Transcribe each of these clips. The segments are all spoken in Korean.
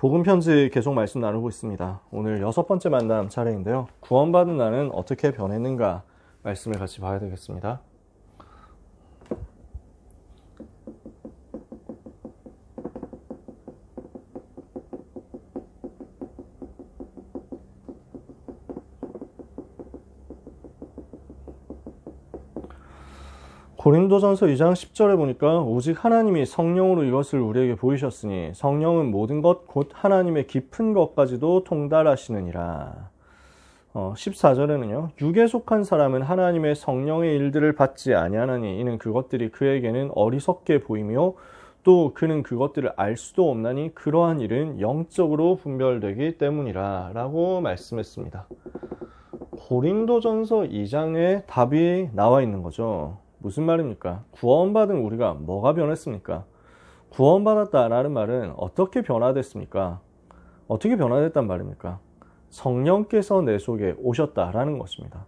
복음 편지 계속 말씀 나누고 있습니다. 오늘 여섯 번째 만남 차례인데요. 구원받은 나는 어떻게 변했는가 말씀을 같이 봐야 되겠습니다. 고린도전서 2장 10절에 보니까 오직 하나님이 성령으로 이것을 우리에게 보이셨으니 성령은 모든 것 곧 하나님의 깊은 것까지도 통달하시느니라. 어, 14절에는요. 육에 속한 사람은 하나님의 성령의 일들을 받지 아니하나니 이는 그것들이 그에게는 어리석게 보이며 또 그는 그것들을 알 수도 없나니 그러한 일은 영적으로 분별되기 때문이라 라고 말씀했습니다. 고린도전서 2장에 답이 나와 있는 거죠. 무슨 말입니까? 구원받은 우리가 뭐가 변했습니까? 구원받았다라는 말은 어떻게 변화됐습니까? 어떻게 변화됐단 말입니까? 성령께서 내 속에 오셨다라는 것입니다.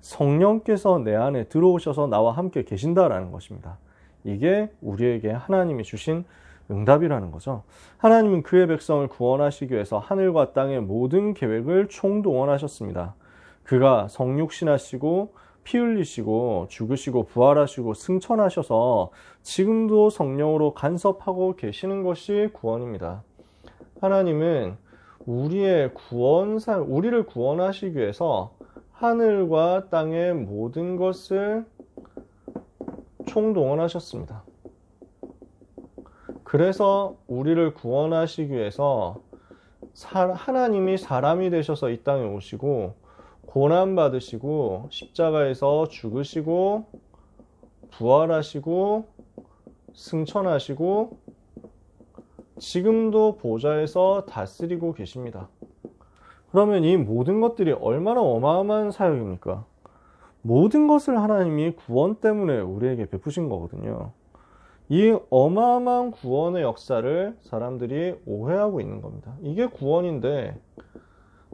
성령께서 내 안에 들어오셔서 나와 함께 계신다라는 것입니다. 이게 우리에게 하나님이 주신 응답이라는 거죠. 하나님은 그의 백성을 구원하시기 위해서 하늘과 땅의 모든 계획을 총동원하셨습니다. 그가 성육신하시고 피 흘리시고 죽으시고 부활하시고 승천하셔서 지금도 성령으로 간섭하고 계시는 것이 구원입니다. 하나님은 우리의 구원사, 우리를 구원하시기 위해서 하늘과 땅의 모든 것을 총동원하셨습니다. 그래서 우리를 구원하시기 위해서 하나님이 사람이 되셔서 이 땅에 오시고 고난 받으시고 십자가에서 죽으시고 부활하시고 승천하시고 지금도 보좌에서 다스리고 계십니다. 그러면 이 모든 것들이 얼마나 어마어마한 사역입니까? 모든 것을 하나님이 구원 때문에 우리에게 베푸신 거거든요. 이 어마어마한 구원의 역사를 사람들이 오해하고 있는 겁니다. 이게 구원인데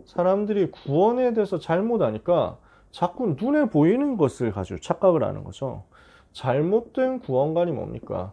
사람들이 구원에 대해서 잘못 아니까 자꾸 눈에 보이는 것을 가지고 착각을 하는 거죠. 잘못된 구원관이 뭡니까?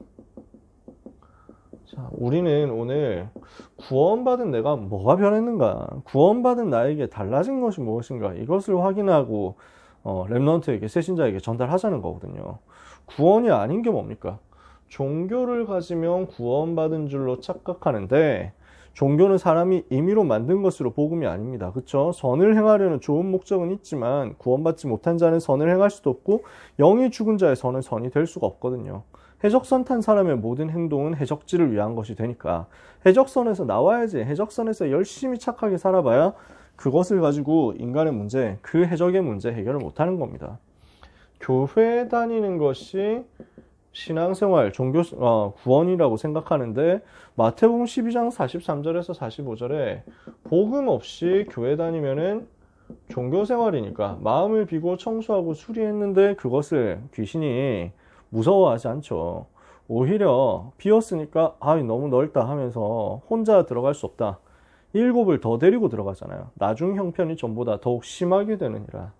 자, 우리는 오늘 구원받은 내가 뭐가 변했는가? 구원받은 나에게 달라진 것이 무엇인가? 이것을 확인하고 어, 랩런트에게 새신자에게 전달하자는 거거든요. 구원이 아닌 게 뭡니까? 종교를 가지면 구원받은 줄로 착각하는데 종교는 사람이 임의로 만든 것으로 복음이 아닙니다. 그렇죠? 선을 행하려는 좋은 목적은 있지만 구원받지 못한 자는 선을 행할 수도 없고 영이 죽은 자의 선은 선이 될 수가 없거든요. 해적선 탄 사람의 모든 행동은 해적지를 위한 것이 되니까 해적선에서 나와야지 해적선에서 열심히 착하게 살아봐야 그것을 가지고 인간의 문제, 그 해적의 문제 해결을 못하는 겁니다. 교회 다니는 것이 신앙생활, 종교 어, 구원이라고 생각하는데 마태복음 12장 43절에서 45절에 복음 없이 교회 다니면은 종교 생활이니까 마음을 비고 청소하고 수리했는데 그것을 귀신이 무서워하지 않죠. 오히려 비었으니까 아 너무 넓다 하면서 혼자 들어갈 수 없다. 일곱을 더 데리고 들어가잖아요. 나중 형편이 전보다 더욱 심하게 되느니라.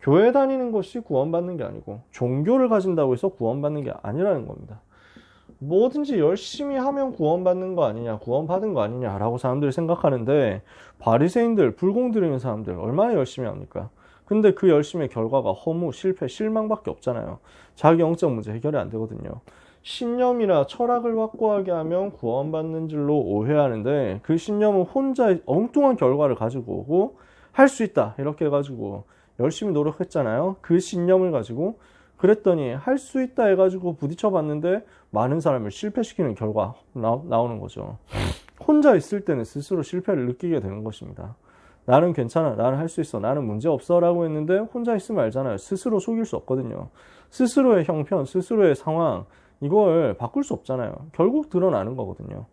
교회 다니는 것이 구원받는 게 아니고 종교를 가진다고 해서 구원받는 게 아니라는 겁니다. 뭐든지 열심히 하면 구원받는 거 아니냐, 구원받은 거 아니냐라고 사람들이 생각하는데 바리새인들, 불공 들이는 사람들 얼마나 열심히 합니까? 근데 그 열심의 결과가 허무, 실패, 실망밖에 없잖아요. 자기 영적 문제 해결이 안 되거든요. 신념이나 철학을 확고하게 하면 구원받는 줄로 오해하는데 그 신념은 혼자 엉뚱한 결과를 가지고 오고 할 수 있다 이렇게 해가지고 열심히 노력했잖아요. 그 신념을 가지고 그랬더니 할 수 있다 해가지고 부딪혀 봤는데 많은 사람을 실패시키는 결과 나, 오는 거죠. 혼자 있을 때는 스스로 실패를 느끼게 되는 것입니다. 나는 괜찮아. 나는 할 수 있어. 나는 문제 없어. 라고 했는데 혼자 있으면 알잖아요. 스스로 속일 수 없거든요. 스스로의 형편, 스스로의 상황, 이걸 바꿀 수 없잖아요. 결국 드러나는 거거든요.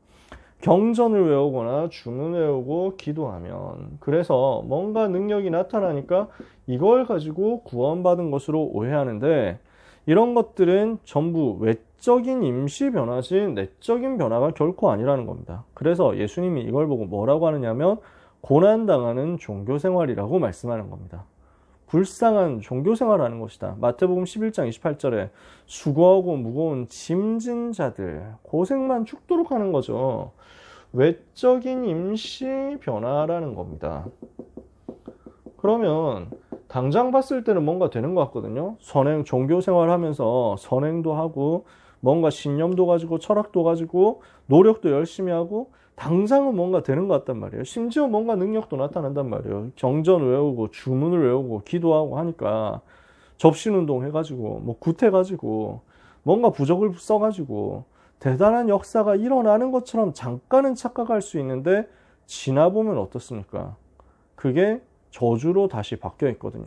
경전을 외우거나 주문을 외우고 기도하면 그래서 뭔가 능력이 나타나니까 이걸 가지고 구원받은 것으로 오해하는데 이런 것들은 전부 외적인 임시 변화지 내적인 변화가 결코 아니라는 겁니다. 그래서 예수님이 이걸 보고 뭐라고 하느냐면 고난당하는 종교 생활이라고 말씀하는 겁니다. 불쌍한 종교 생활하는 것이다. 마태복음 11장 28절에 수고하고 무거운 짐진 자들 고생만 죽도록 하는 거죠. 외적인 임시 변화라는 겁니다. 그러면 당장 봤을 때는 뭔가 되는 것 같거든요. 선행, 종교 생활 하면서 선행도 하고, 뭔가 신념도 가지고, 철학도 가지고, 노력도 열심히 하고, 당장은 뭔가 되는 것 같단 말이에요. 심지어 뭔가 능력도 나타난단 말이에요. 경전 외우고, 주문을 외우고, 기도하고 하니까, 접신운동 해가지고, 뭐 굿해가지고, 뭔가 부적을 써가지고, 대단한 역사가 일어나는 것처럼 잠깐은 착각할 수 있는데, 지나보면 어떻습니까? 그게 저주로 다시 바뀌어 있거든요.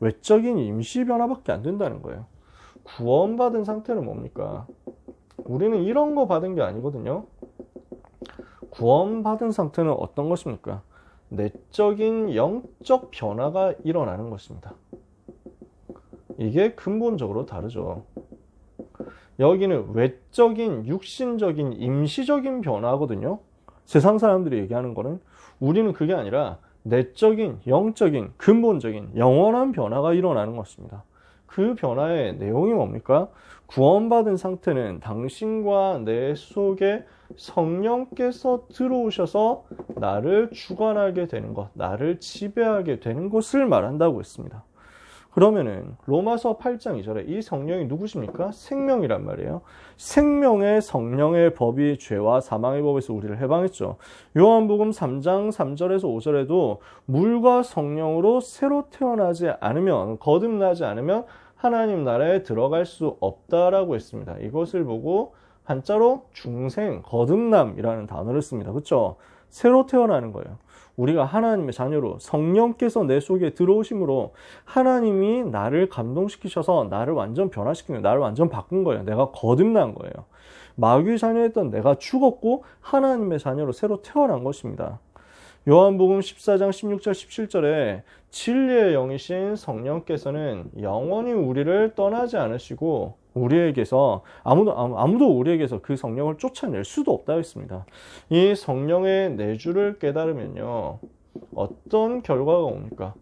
외적인 임시 변화밖에 안 된다는 거예요. 구원받은 상태는 뭡니까? 우리는 이런 거 받은 게 아니거든요. 구원받은 상태는 어떤 것입니까? 내적인 영적 변화가 일어나는 것입니다. 이게 근본적으로 다르죠. 여기는 외적인, 육신적인, 임시적인 변화거든요. 세상 사람들이 얘기하는 거는 우리는 그게 아니라 내적인, 영적인, 근본적인, 영원한 변화가 일어나는 것입니다. 그 변화의 내용이 뭡니까? 구원받은 상태는 당신과 내 속에 성령께서 들어오셔서 나를 주관하게 되는 것, 나를 지배하게 되는 것을 말한다고 했습니다. 그러면은 로마서 8장 2절에 이 성령이 누구십니까? 생명이란 말이에요. 생명의 성령의 법이 죄와 사망의 법에서 우리를 해방했죠. 요한복음 3장 3절에서 5절에도 물과 성령으로 새로 태어나지 않으면 거듭나지 않으면 하나님 나라에 들어갈 수 없다라고 했습니다. 이것을 보고 한자로 중생, 거듭남이라는 단어를 씁니다. 그렇죠? 새로 태어나는 거예요. 우리가 하나님의 자녀로 성령께서 내 속에 들어오심으로 하나님이 나를 감동시키셔서 나를 완전 거예요. 나를 완전 바꾼 거예요. 내가 거듭난 거예요. 마귀의 자녀였던 내가 죽었고 하나님의 자녀로 새로 태어난 것입니다. 요한복음 14장 16절 17절에 진리의 영이신 성령께서는 영원히 우리를 떠나지 않으시고 우리에게서 아무도 아무도 우리에게서 그 성령을 쫓아낼 수도 없다 했습니다. 이 성령의 내주를 깨달으면요. 어떤 결과가 옵니까?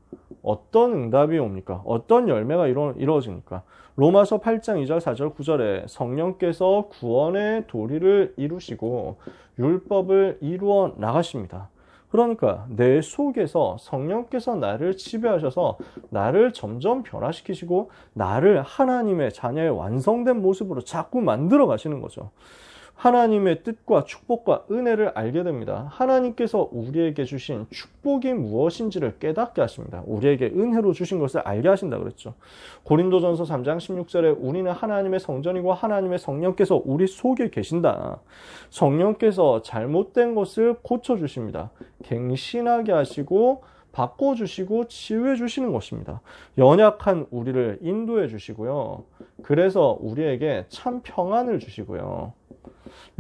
어떤 응답이 옵니까? 어떤 열매가 이루, 이루어집니까? 로마서 8장 2절, 4절, 9절에 성령께서 구원의 도리를 이루시고 율법을 이루어 나가십니다. 그러니까 내 속에서 성령께서 나를 지배하셔서 나를 점점 변화시키시고 나를 하나님의 자녀의 완성된 모습으로 자꾸 만들어 가시는 거죠. 하나님의 뜻과 축복과 은혜를 알게 됩니다. 하나님께서 우리에게 주신 축복이 무엇인지를 깨닫게 하십니다. 우리에게 은혜로 주신 것을 알게 하신다 그랬죠. 고린도전서 3장 16절에 우리는 하나님의 성전이고 하나님의 성령께서 우리 속에 계신다. 성령께서 잘못된 것을 고쳐 주십니다. 갱신하게 하시고 바꿔주시고 치유해 주시는 것입니다. 연약한 우리를 인도해 주시고요. 그래서 우리에게 참 평안을 주시고요.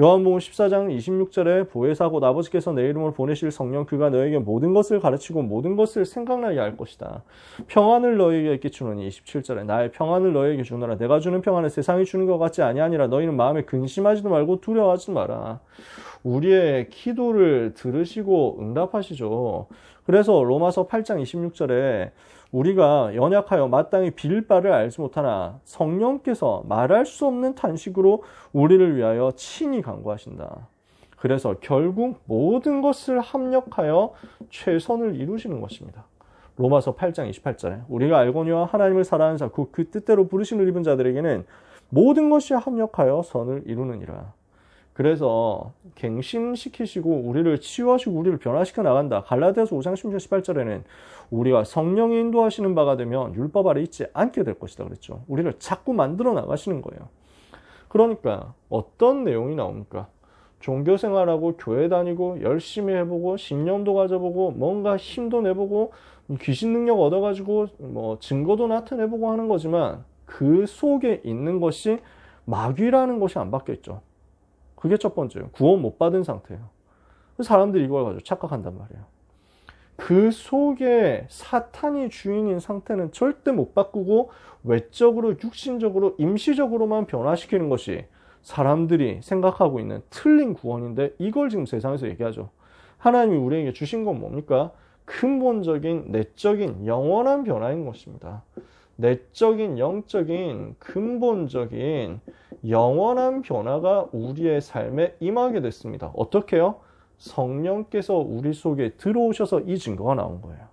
요한복음 14장 26절에 보혜사고 아버지께서 내 이름을 보내실 성령 그가 너에게 모든 것을 가르치고 모든 것을 생각나게 할 것이다. 평안을 너에게 끼치노니 27절에 나의 평안을 너에게 주노라 내가 주는 평안을 세상이 주는 것 같지 아니하니라 너희는 마음에 근심하지도 말고 두려워하지 마라. 우리의 기도를 들으시고 응답하시죠. 그래서 로마서 8장 26절에 우리가 연약하여 마땅히 빌 바를 알지 못하나 성령께서 말할 수 없는 탄식으로 우리를 위하여 친히 간구하신다. 그래서 결국 모든 것을 합력하여 최선을 이루시는 것입니다. 로마서 8장 28절에 우리가 알거니와 하나님을 사랑하는 자, 그, 그 뜻대로 부르심을 입은 자들에게는 모든 것이 합력하여 선을 이루느니라. 그래서 갱신시키시고 우리를 치유하시고 우리를 변화시켜 나간다. 갈라디아서 5장 16절 18절에는 우리가 성령이 인도하시는 바가 되면 율법 아래 있지 않게 될 것이다 그랬죠. 우리를 자꾸 만들어 나가시는 거예요. 그러니까 어떤 내용이 나옵니까? 종교 생활하고 교회 다니고 열심히 해보고 신념도 가져보고 뭔가 힘도 내보고 귀신 능력 얻어가지고 뭐 증거도 나타내보고 하는 거지만 그 속에 있는 것이 마귀라는 것이 안 바뀌어 있죠. 그게 첫 번째예요. 구원 못 받은 상태예요. 사람들이 이걸 가지고 착각한단 말이에요. 그 속에 사탄이 주인인 상태는 절대 못 바꾸고 외적으로 육신적으로 임시적으로만 변화시키는 것이 사람들이 생각하고 있는 틀린 구원인데 이걸 지금 세상에서 얘기하죠. 하나님이 우리에게 주신 건 뭡니까? 근본적인 내적인 영원한 변화인 것입니다. 내적인 영적인 근본적인 영원한 변화가 우리의 삶에 임하게 됐습니다. 어떻게요? 성령께서 우리 속에 들어오셔서 이 증거가 나온 거예요.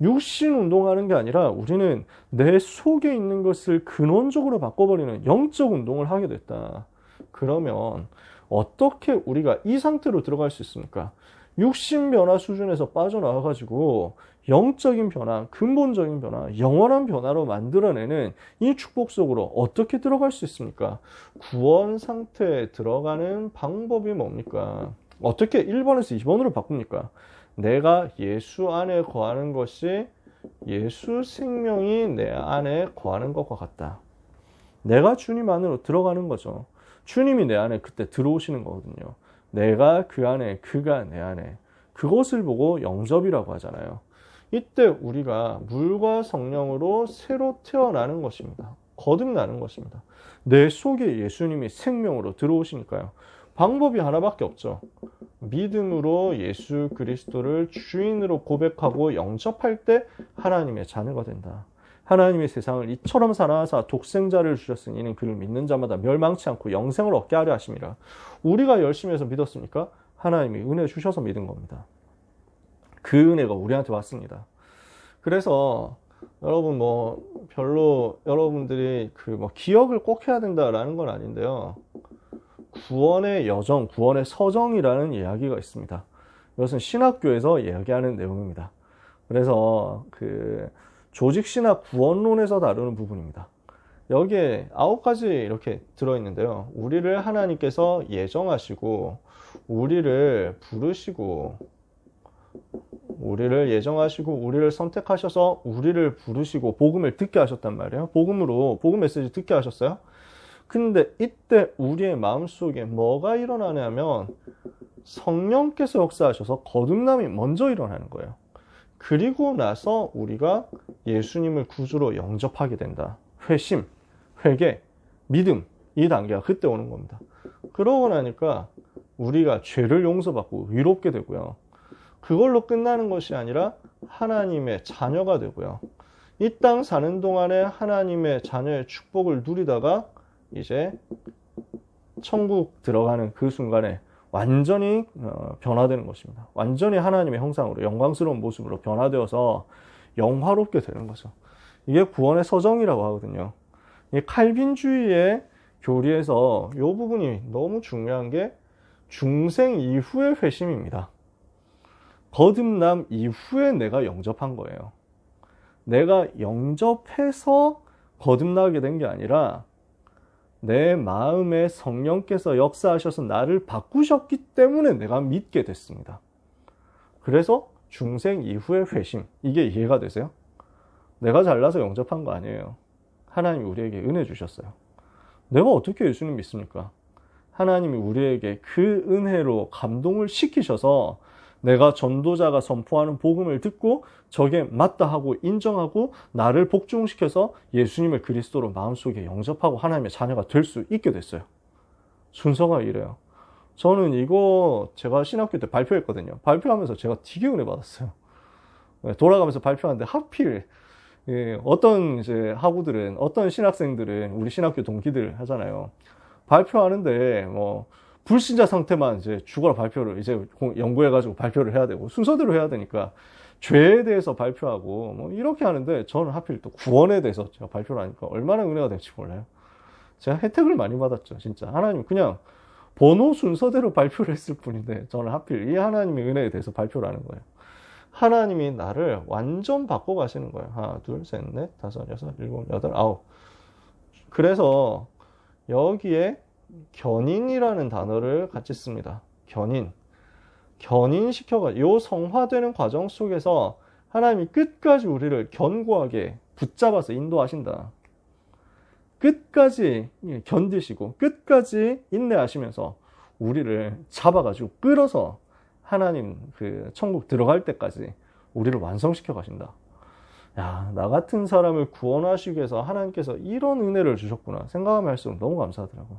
육신 운동하는 게 아니라 우리는 내 속에 있는 것을 근원적으로 바꿔버리는 영적 운동을 하게 됐다. 그러면 어떻게 우리가 이 상태로 들어갈 수 있습니까? 육신 변화 수준에서 빠져나와 가지고 영적인 변화, 근본적인 변화, 영원한 변화로 만들어내는 이 축복 속으로 어떻게 들어갈 수 있습니까? 구원 상태에 들어가는 방법이 뭡니까? 어떻게 1번에서 2번으로 바꿉니까? 내가 예수 안에 거하는 것이 예수 생명이 내 안에 거하는 것과 같다. 내가 주님 안으로 들어가는 거죠. 주님이 내 안에 그때 들어오시는 거거든요. 내가 그 안에, 그가 내 안에. 그것을 보고 영접이라고 하잖아요. 이때 우리가 물과 성령으로 새로 태어나는 것입니다. 거듭나는 것입니다. 내 속에 예수님이 생명으로 들어오시니까요. 방법이 하나밖에 없죠. 믿음으로 예수 그리스도를 주인으로 고백하고 영접할 때 하나님의 자녀가 된다. 하나님의 세상을 이처럼 사랑하사 독생자를 주셨으니 이는 그를 믿는 자마다 멸망치 않고 영생을 얻게 하려 하심이라. 우리가 열심히 해서 믿었습니까? 하나님이 은혜 주셔서 믿은 겁니다. 그 은혜가 우리한테 왔습니다. 그래서 여러분 뭐 별로 여러분들이 그 뭐 기억을 꼭 해야 된다라는 건 아닌데요. 구원의 여정, 구원의 서정이라는 이야기가 있습니다. 이것은 신학교에서 이야기하는 내용입니다. 그래서 그 조직 신학 구원론에서 다루는 부분입니다. 여기에 아홉 가지 이렇게 들어있는데요. 우리를 하나님께서 예정하시고, 우리를 부르시고, 우리를 예정하시고, 우리를 선택하셔서 우리를 부르시고, 복음을 듣게 하셨단 말이에요. 복음으로, 복음 메시지 듣게 하셨어요. 근데 이때 우리의 마음속에 뭐가 일어나냐면 성령께서 역사하셔서 거듭남이 먼저 일어나는 거예요. 그리고 나서 우리가 예수님을 구주로 영접하게 된다. 회심, 회개, 믿음 이 단계가 그때 오는 겁니다. 그러고 나니까 우리가 죄를 용서받고 위롭게 되고요. 그걸로 끝나는 것이 아니라 하나님의 자녀가 되고요. 이 땅 사는 동안에 하나님의 자녀의 축복을 누리다가 이제 천국 들어가는 그 순간에 완전히 어, 변화되는 것입니다. 완전히 하나님의 형상으로 영광스러운 모습으로 변화되어서 영화롭게 되는 거죠. 이게 구원의 서정이라고 하거든요. 이 칼빈주의의 교리에서 이 부분이 너무 중요한 게 중생 이후의 회심입니다. 거듭남 이후에 내가 영접한 거예요. 내가 영접해서 거듭나게 된 게 아니라 내 마음에 성령께서 역사하셔서 나를 바꾸셨기 때문에 내가 믿게 됐습니다. 그래서 중생 이후의 회심, 이게 이해가 되세요? 내가 잘나서 영접한 거 아니에요. 하나님이 우리에게 은혜 주셨어요. 내가 어떻게 예수님 믿습니까? 하나님이 우리에게 그 은혜로 감동을 시키셔서 내가 전도자가 선포하는 복음을 듣고 저게 맞다 하고 인정하고 나를 복종시켜서 예수님을 그리스도로 마음속에 영접하고 하나님의 자녀가 될 수 있게 됐어요. 순서가 이래요. 저는 이거 제가 신학교 때 발표했거든요. 발표하면서 제가 되게 은혜 받았어요. 네, 돌아가면서 발표하는데 하필 예, 어떤 이제 학우들은 어떤 신학생들은 우리 신학교 동기들 하잖아요. 발표하는데 뭐 불신자 상태만 이제 죽어라 발표를 이제 연구해가지고 발표를 해야 되고 순서대로 해야 되니까 죄에 대해서 발표하고 뭐 이렇게 하는데 저는 하필 또 구원에 대해서 제가 발표를 하니까 얼마나 은혜가 될지 몰라요. 제가 혜택을 많이 받았죠, 진짜. 하나님 그냥 번호 순서대로 발표를 했을 뿐인데 저는 하필 이 하나님의 은혜에 대해서 발표를 하는 거예요. 하나님이 나를 완전 바꿔 가시는 거예요. 하나, 둘, 셋, 넷, 다섯, 여섯, 일곱, 여덟, 아홉. 그래서 여기에 견인이라는 단어를 같이 씁니다. 견인. 견인시켜가 요 성화되는 과정 속에서 하나님이 끝까지 우리를 견고하게 붙잡아서 인도하신다. 끝까지 견디시고 끝까지 인내하시면서 우리를 잡아가지고 끌어서 하나님 그 천국 들어갈 때까지 우리를 완성시켜 가신다. 야, 나 같은 사람을 구원하시기 위해서 하나님께서 이런 은혜를 주셨구나 생각하면 할수록 너무 감사하더라고.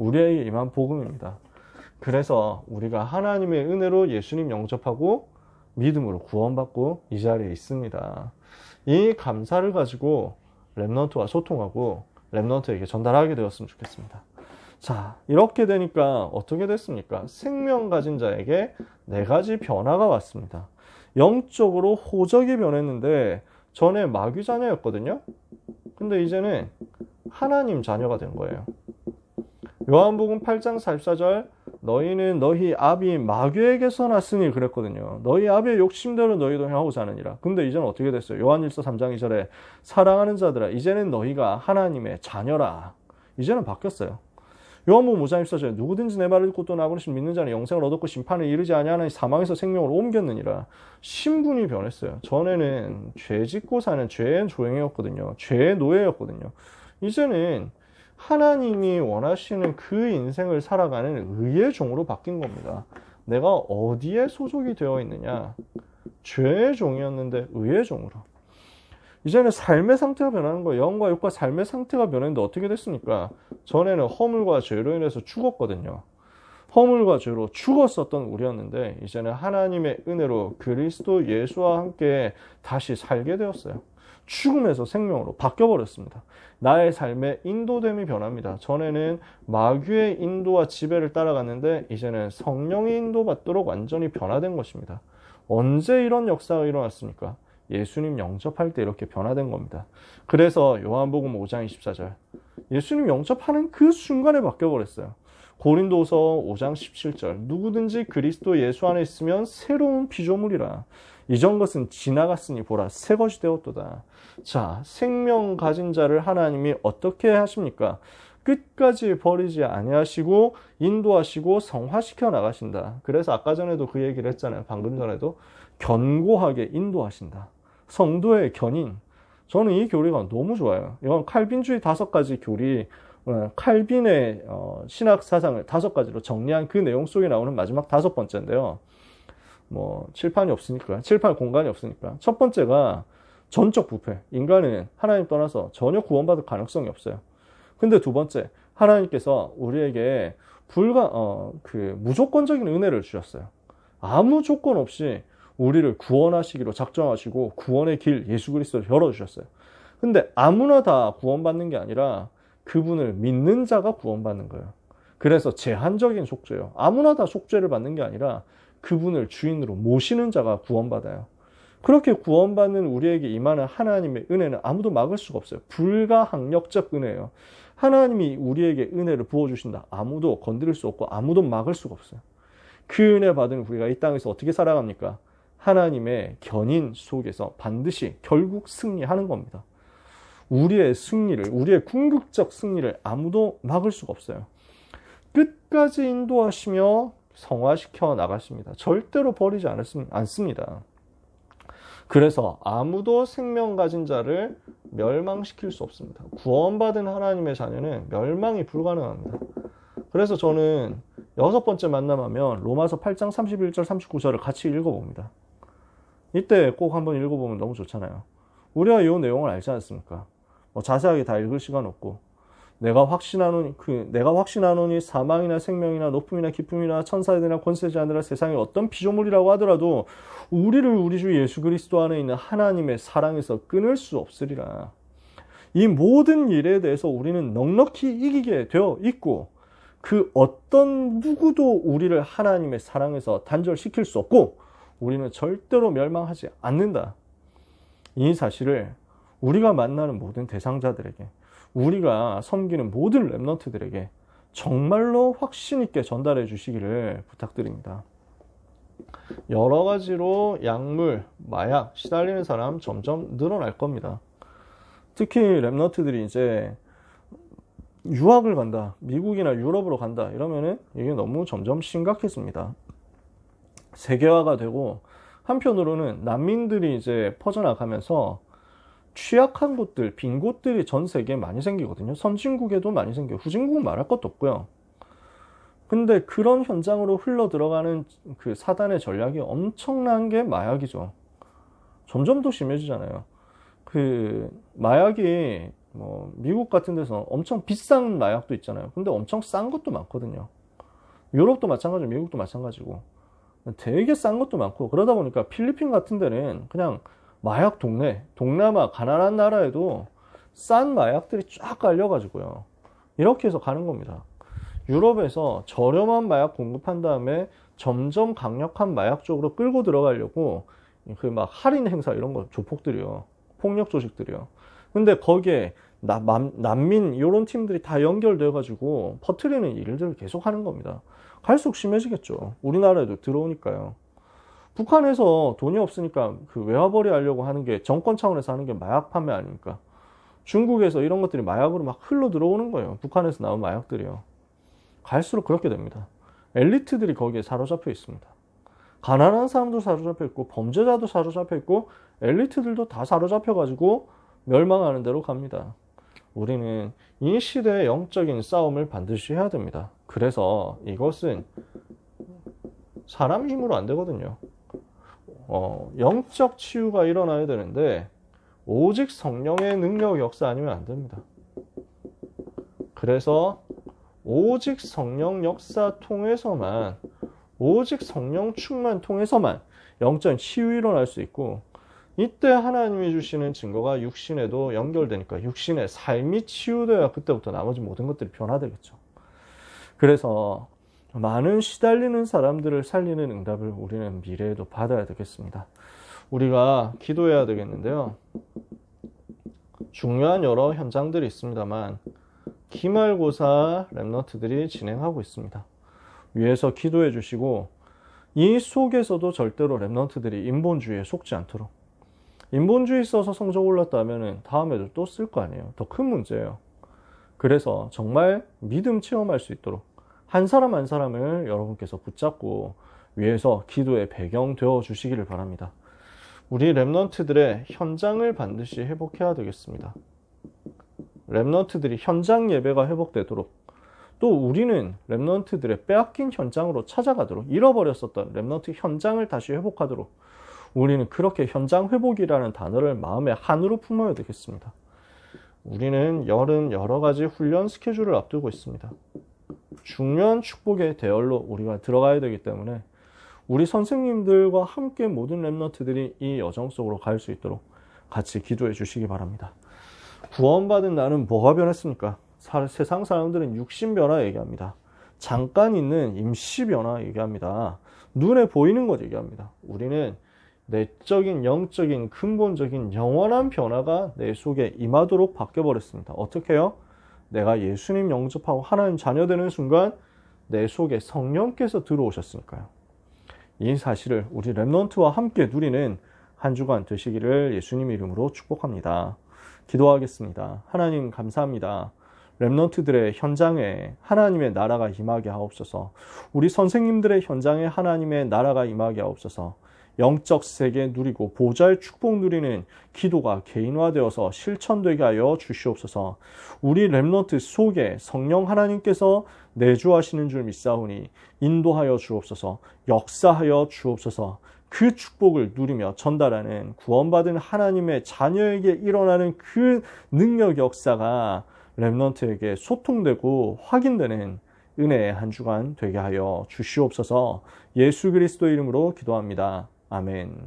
우리에게 임한 복음입니다. 그래서 우리가 하나님의 은혜로 예수님 영접하고 믿음으로 구원받고 이 자리에 있습니다. 이 감사를 가지고 랩넌트와 소통하고 랩넌트에게 전달하게 되었으면 좋겠습니다. 자, 이렇게 되니까 어떻게 됐습니까? 생명 가진 자에게 네 가지 변화가 왔습니다. 영적으로 호적이 변했는데 전에 마귀 자녀였거든요. 근데 이제는 하나님 자녀가 된 거예요. 요한복음 8장 44절 너희는 너희 아비 마귀에게서 났으니 그랬거든요. 너희 아비의 욕심대로 너희도 행하고자 하느니라. 근데 이제는 어떻게 됐어요? 요한일서 3장 2절에 사랑하는 자들아 이제는 너희가 하나님의 자녀라. 이제는 바뀌었어요. 요한복음 5장 14절에 누구든지 내 말을 듣고 또 나버리신 믿는 자는 영생을 얻었고 심판을 이르지 아니하나니 사망에서 생명으로 옮겼느니라. 신분이 변했어요. 전에는 죄 짓고 사는 죄의 조행이었거든요. 죄의 노예였거든요. 이제는 하나님이 원하시는 그 인생을 살아가는 의의 종으로 바뀐 겁니다. 내가 어디에 소속이 되어 있느냐? 죄의 종이었는데 의의 종으로. 이제는 삶의 상태가 변하는 거예요. 영과 육과 삶의 상태가 변했는데 어떻게 됐습니까? 전에는 허물과 죄로 인해서 죽었거든요. 허물과 죄로 죽었었던 우리였는데 이제는 하나님의 은혜로 그리스도 예수와 함께 다시 살게 되었어요. 죽음에서 생명으로 바뀌어버렸습니다. 나의 삶의 인도됨이 변합니다. 전에는 마귀의 인도와 지배를 따라갔는데 이제는 성령의 인도받도록 완전히 변화된 것입니다. 언제 이런 역사가 일어났습니까? 예수님 영접할 때 이렇게 변화된 겁니다. 그래서 요한복음 5장 24절 예수님 영접하는 그 순간에 바뀌어버렸어요. 고린도서 5장 17절 누구든지 그리스도 예수 안에 있으면 새로운 피조물이라 이전 것은 지나갔으니 보라 새 것이 되었도다. 자 생명 가진 자를 하나님이 어떻게 하십니까? 끝까지 버리지 아니하시고 인도하시고 성화시켜 나가신다. 그래서 아까 전에도 그 얘기를 했잖아요. 방금 전에도 견고하게 인도하신다. 성도의 견인. 저는 이 교리가 너무 좋아요. 이건 칼빈주의 다섯 가지 교리, 어, 칼빈의 어, 신학 사상을 다섯 가지로 정리한 그 내용 속에 나오는 마지막 다섯 번째인데요. 뭐 칠판이 없으니까, 칠판 공간이 없으니까. 첫 번째가 전적 부패. 인간은 하나님 떠나서 전혀 구원받을 가능성이 없어요. 근데 두 번째, 하나님께서 우리에게 불가 어, 그 무조건적인 은혜를 주셨어요. 아무 조건 없이 우리를 구원하시기로 작정하시고 구원의 길 예수 그리스도를 열어주셨어요. 근데 아무나 다 구원받는 게 아니라 그분을 믿는 자가 구원받는 거예요. 그래서 제한적인 속죄요. 아무나 다 속죄를 받는 게 아니라 그분을 주인으로 모시는 자가 구원받아요. 그렇게 구원받는 우리에게 임하는 하나님의 은혜는 아무도 막을 수가 없어요. 불가항력적 은혜예요. 하나님이 우리에게 은혜를 부어주신다. 아무도 건드릴 수 없고 아무도 막을 수가 없어요. 그 은혜 받은 우리가 이 땅에서 어떻게 살아갑니까? 하나님의 견인 속에서 반드시 결국 승리하는 겁니다. 우리의 승리를, 우리의 궁극적 승리를 아무도 막을 수가 없어요. 끝까지 인도하시며 성화시켜 나가십니다. 절대로 버리지 않습니다. 그래서 아무도 생명 가진 자를 멸망시킬 수 없습니다. 구원받은 하나님의 자녀는 멸망이 불가능합니다. 그래서 저는 여섯 번째 만남하면 로마서 8장 31절 39절을 같이 읽어봅니다. 이때 꼭 한번 읽어보면 너무 좋잖아요. 우리가 이 내용을 알지 않습니까? 뭐 자세하게 다 읽을 시간 없고 내가 확신하노니 그 내가 확신하노니 사망이나 생명이나 높음이나 기쁨이나 천사들이나 권세자들이나 세상의 어떤 피조물이라고 하더라도 우리를 우리 주 예수 그리스도 안에 있는 하나님의 사랑에서 끊을 수 없으리라. 이 모든 일에 대해서 우리는 넉넉히 이기게 되어 있고 그 어떤 누구도 우리를 하나님의 사랑에서 단절시킬 수 없고 우리는 절대로 멸망하지 않는다. 이 사실을 우리가 만나는 모든 대상자들에게, 우리가 섬기는 모든 랩런트들에게 정말로 확신 있게 전달해 주시기를 부탁드립니다. 여러 가지로 약물, 마약, 시달리는 사람 점점 늘어날 겁니다. 특히 랩너트들이 이제 유학을 간다, 미국이나 유럽으로 간다, 이러면은 이게 너무 점점 심각해집니다. 세계화가 되고 한편으로는 난민들이 이제 퍼져나가면서 취약한 곳들, 빈 곳들이 전 세계에 많이 생기거든요. 선진국에도 많이 생겨요. 후진국은 말할 것도 없고요. 근데 그런 현장으로 흘러 들어가는 그 사단의 전략이 엄청난 게 마약이죠. 점점 더 심해지잖아요. 그 마약이 뭐 미국 같은 데서 엄청 비싼 마약도 있잖아요. 근데 엄청 싼 것도 많거든요. 유럽도 마찬가지고 미국도 마찬가지고. 되게 싼 것도 많고 그러다 보니까 필리핀 같은 데는 그냥 마약 동네, 동남아 가난한 나라에도 싼 마약들이 쫙 깔려가지고요. 이렇게 해서 가는 겁니다. 유럽에서 저렴한 마약 공급한 다음에 점점 강력한 마약 쪽으로 끌고 들어가려고 그 막 할인 행사 이런 거 조폭들이요. 폭력 조직들이요. 근데 거기에 나, 난민 이런 팀들이 다 연결돼 가지고 퍼트리는 일들을 계속 하는 겁니다. 갈수록 심해지겠죠. 우리나라에도 들어오니까요. 북한에서 돈이 없으니까 그 외화벌이 하려고 하는 게 정권 차원에서 하는 게 마약 판매 아닙니까? 중국에서 이런 것들이 마약으로 막 흘러 들어오는 거예요. 북한에서 나온 마약들이요. 갈수록 그렇게 됩니다. 엘리트들이 거기에 사로잡혀 있습니다. 가난한 사람도 사로잡혀 있고 범죄자도 사로잡혀 있고 엘리트들도 다 사로잡혀 가지고 멸망하는 대로 갑니다. 우리는 이 시대의 영적인 싸움을 반드시 해야 됩니다. 그래서 이것은 사람 힘으로 안 되거든요. 어, 영적 치유가 일어나야 되는데 오직 성령의 능력 역사 아니면 안 됩니다. 그래서 오직 성령 역사 통해서만 오직 성령 충만 통해서만 영적 치유 일어날 수 있고 이때 하나님이 주시는 증거가 육신에도 연결되니까 육신의 삶이 치유되어야 그때부터 나머지 모든 것들이 변화되겠죠. 그래서 많은 시달리는 사람들을 살리는 응답을 우리는 미래에도 받아야 되겠습니다. 우리가 기도해야 되겠는데요. 중요한 여러 현장들이 있습니다만 기말고사 랩너트들이 진행하고 있습니다. 위에서 기도해 주시고 이 속에서도 절대로 랩넌트들이 인본주의에 속지 않도록 인본주의 써서 성적 올랐다면 다음에도 또 쓸 거 아니에요. 더 큰 문제예요. 그래서 정말 믿음 체험할 수 있도록 한 사람 한 사람을 여러분께서 붙잡고 위에서 기도의 배경 되어 주시기를 바랍니다. 우리 랩넌트들의 현장을 반드시 회복해야 되겠습니다. 랩넌트들이 현장 예배가 회복되도록 또 우리는 랩넌트들의 빼앗긴 현장으로 찾아가도록 잃어버렸었던 랩넌트 현장을 다시 회복하도록 우리는 그렇게 현장 회복이라는 단어를 마음에 한으로 품어야 되겠습니다. 우리는 여름 여러 가지 훈련 스케줄을 앞두고 있습니다. 중요한 축복의 대열로 우리가 들어가야 되기 때문에 우리 선생님들과 함께 모든 랩너트들이 이 여정 속으로 갈 수 있도록 같이 기도해 주시기 바랍니다. 구원받은 나는 뭐가 변했습니까? 사, 세상 사람들은 육신 변화 얘기합니다. 잠깐 있는 임시 변화 얘기합니다. 눈에 보이는 것 얘기합니다. 우리는 내적인, 영적인, 근본적인 영원한 변화가 내 속에 임하도록 바뀌어버렸습니다. 어떻게요? 내가 예수님 영접하고 하나님 자녀 되는 순간 내 속에 성령께서 들어오셨으니까요. 이 사실을 우리 랩넌트와 함께 누리는 한 주간 되시기를 예수님 이름으로 축복합니다. 기도하겠습니다. 하나님 감사합니다. 랩넌트들의 현장에 하나님의 나라가 임하게 하옵소서. 우리 선생님들의 현장에 하나님의 나라가 임하게 하옵소서. 영적 세계 누리고 보좌의 축복 누리는 기도가 개인화되어서 실천되게 하여 주시옵소서. 우리 랩너트 속에 성령 하나님께서 내주하시는 줄 믿사오니 인도하여 주옵소서. 역사하여 주옵소서. 그 축복을 누리며 전달하는 구원받은 하나님의 자녀에게 일어나는 그 능력 역사가 랩넌트에게 소통되고 확인되는 은혜의 한 주간 되게 하여 주시옵소서 예수 그리스도 이름으로 기도합니다. 아멘.